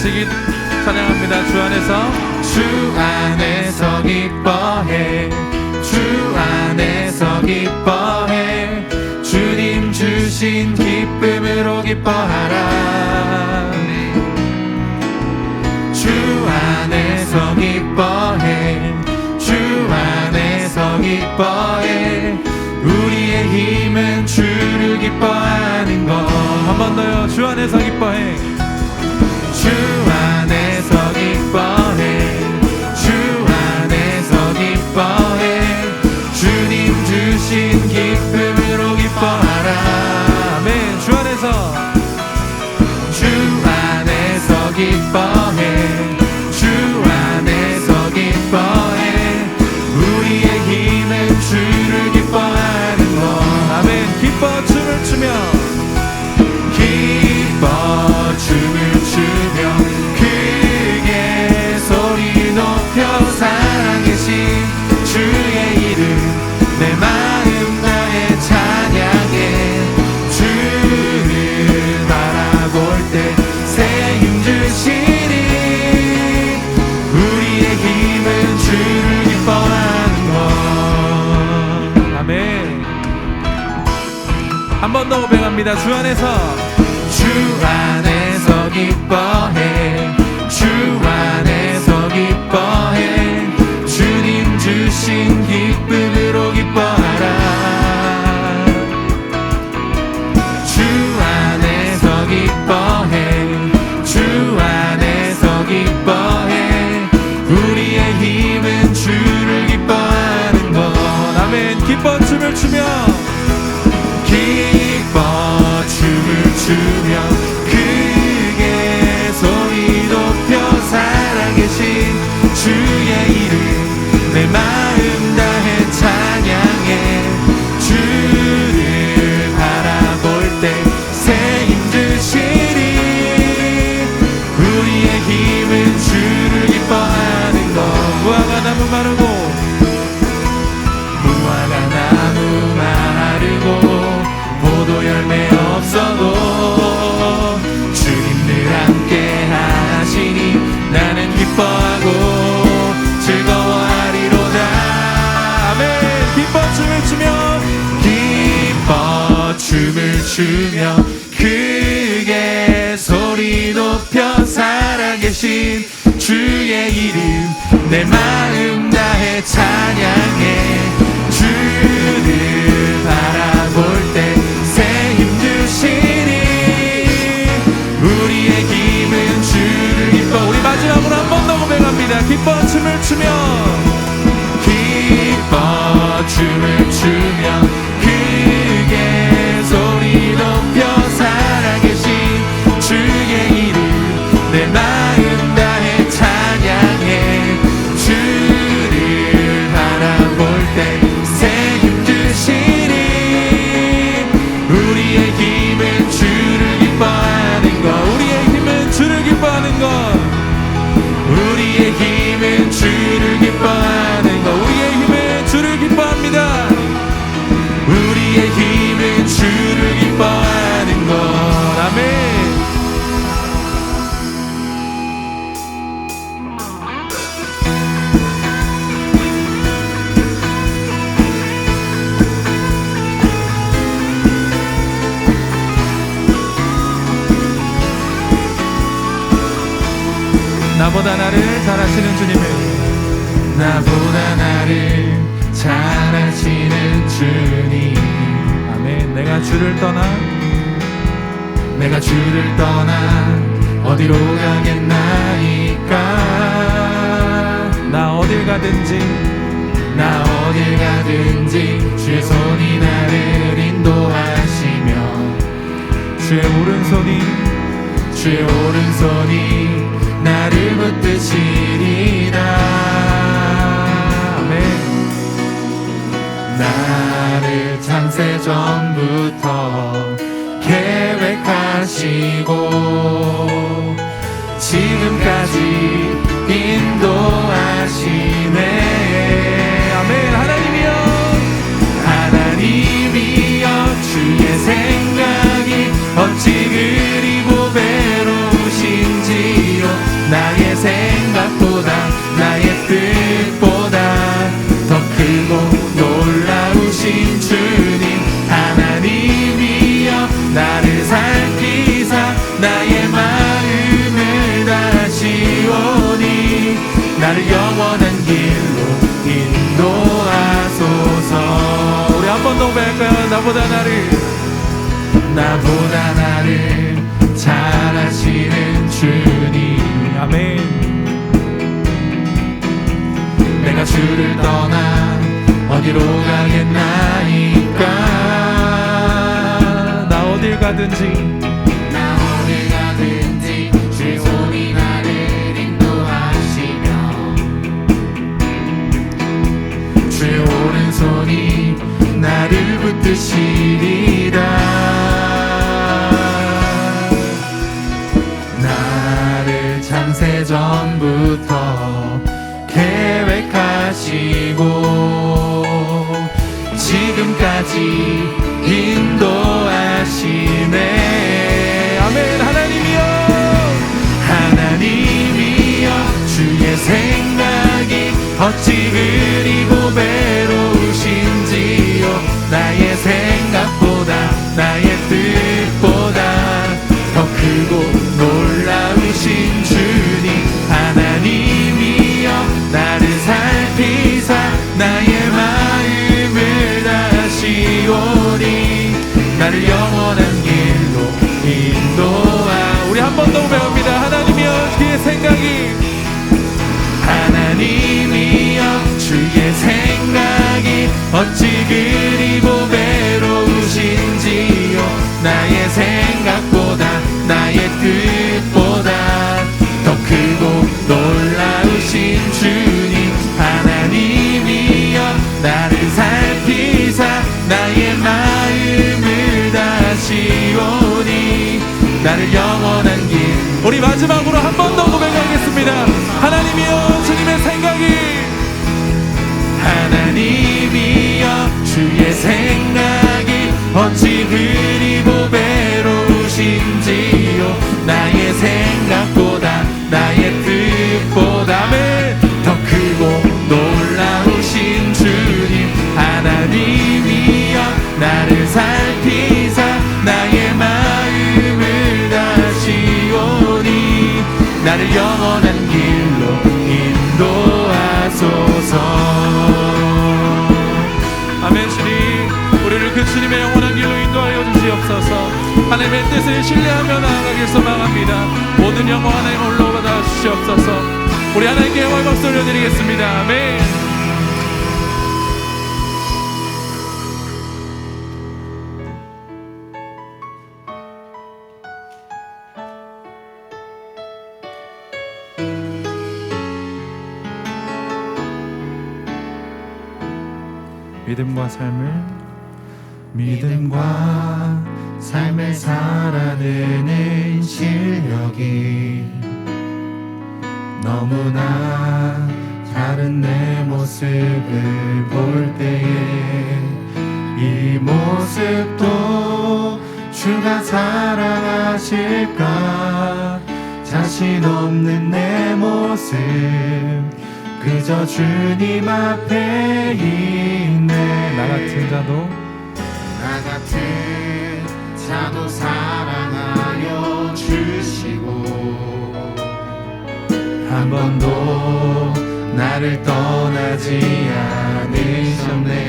같이 기, 찬양합니다. 주 안에서. 주 안에서 기뻐해. 주 안에서 기뻐해. 주님 주신 기쁨으로 기뻐하라. 주 안에서 기뻐해. 주 안에서 기뻐해. 우리의 힘은 주를 기뻐하는 것. 한 번 더요. 주 안에서 기뻐해. 안 더 고백합니다. 주 안에서 추며 크게 소리 높여 살아계신 주의 이름 내 마음 다해 찬양해. 주를 바라볼 때 새 힘 주시니 우리의 힘은 주를 기뻐. 우리 마지막으로 한 번 더 고백합니다. 기뻐 춤을 추며 이름 나보다 나를 잘 아시는 주님을. 나보다 나를 잘 아시는 주님. 아멘. 내가 주를 떠나? 내가 주를 떠나 어디로 가겠나이까? 나 어딜 가든지 나 어딜 가든지 주의 손이 나를 인도하시며 주의 오른손이 주의 오른손이 나를 붙드시리라 아멘. 나를 창세 전부터 계획하시고 지금까지 인도하시 나보다 나를 나보다 나를 잘 아시는 주님. 아멘. 내가 주를 떠나 어디로 가겠나이까? 나 어딜 가든지 어찌 그리 고배로우신지요. 나의 생각보다 나의 뜻보다 더 크고 놀라우신 주님 하나님이여 나를 살피사 나의 마음을 다시 오니 나를 영원한 길로 인도하. 우리 한 번더 고백합니다. 하나님이여 주의 생각이 마지막으로 한 번 더 고백하겠습니다. 하나님이여 주님의 생각이. 하나님이여 주의 생각이 어찌 그리 고배로우신지요? 나의 생각보다 나의 뜻보다 나를 영원한 길로 인도하소서. 아멘 주님. 우리를 그 주님의 영원한 길로 인도하여 주시옵소서. 하나님의 뜻을 신뢰하며 나아가길 소망합니다. 모든 영광 하나님 홀로 받아 주시옵소서. 우리 하나님께 영광 박수 올려드리겠습니다. 아멘 믿음과 삶을 믿음과 삶을 살아내는 실력이 너무나 다른 내 모습을 볼 때에 이 모습도 주가 사랑하실까? 자신 없는 내 모습 그저 주님 앞에 있네. 나 같은 자도? 나 같은 자도 사랑하여 주시고 한 번도 나를 떠나지 않으셨네.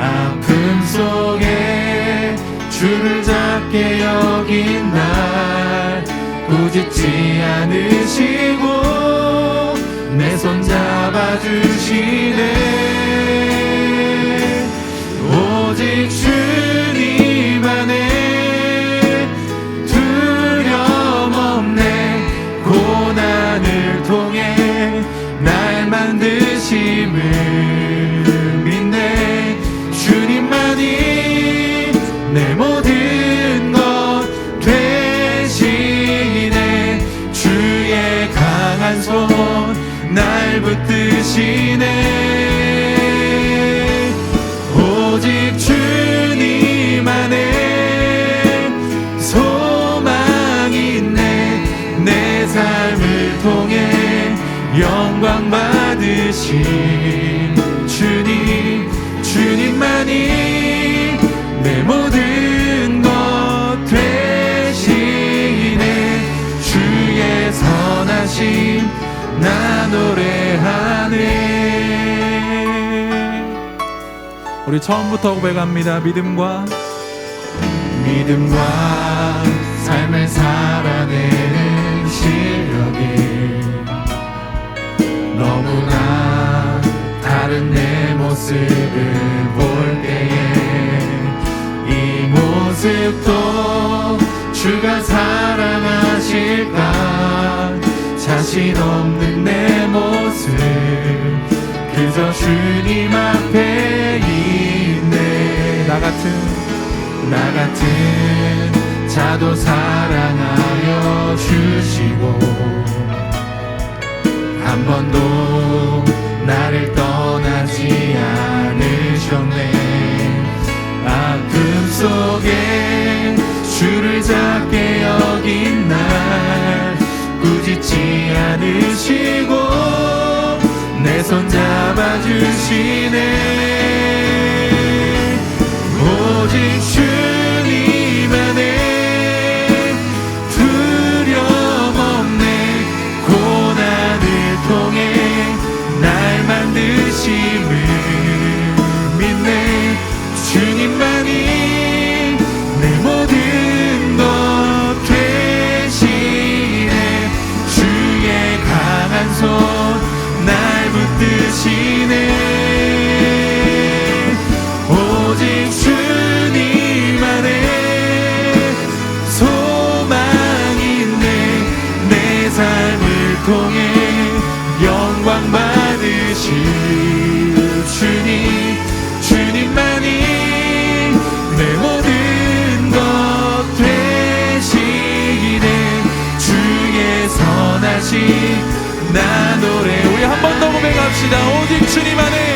아픔 속에 주를 잡게 여긴 날 꾸짖지 않으 잡아주시네 대신에 오직 주님 안에 소망이 있네. 내 삶을 통해 영광 받으신 주님 주님만이 내 모든 것 대신에 주의 선하신 나 노래 우리 처음부터 고백합니다. 믿음과 믿음과 삶을 살아내는 실력이 너무나 다른 내 모습을 볼 때에 이 모습도 주가 사랑하실까 자신 없는 내 그저 주님 앞에 있네. 나 같은 나 같은 자도 사랑하여 주시고 한 번도 나를 떠나지 않으셨네. 아픔 속에 주를 작게 여긴 날 꾸짖지 않 So. 나 노래. 우리 한 번 더 고백합시다. 오직 주님 안에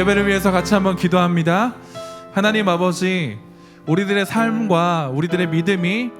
예배를 위해서 같이 한번 기도합니다. 하나님 아버지, 우리들의 삶과 우리들의 믿음이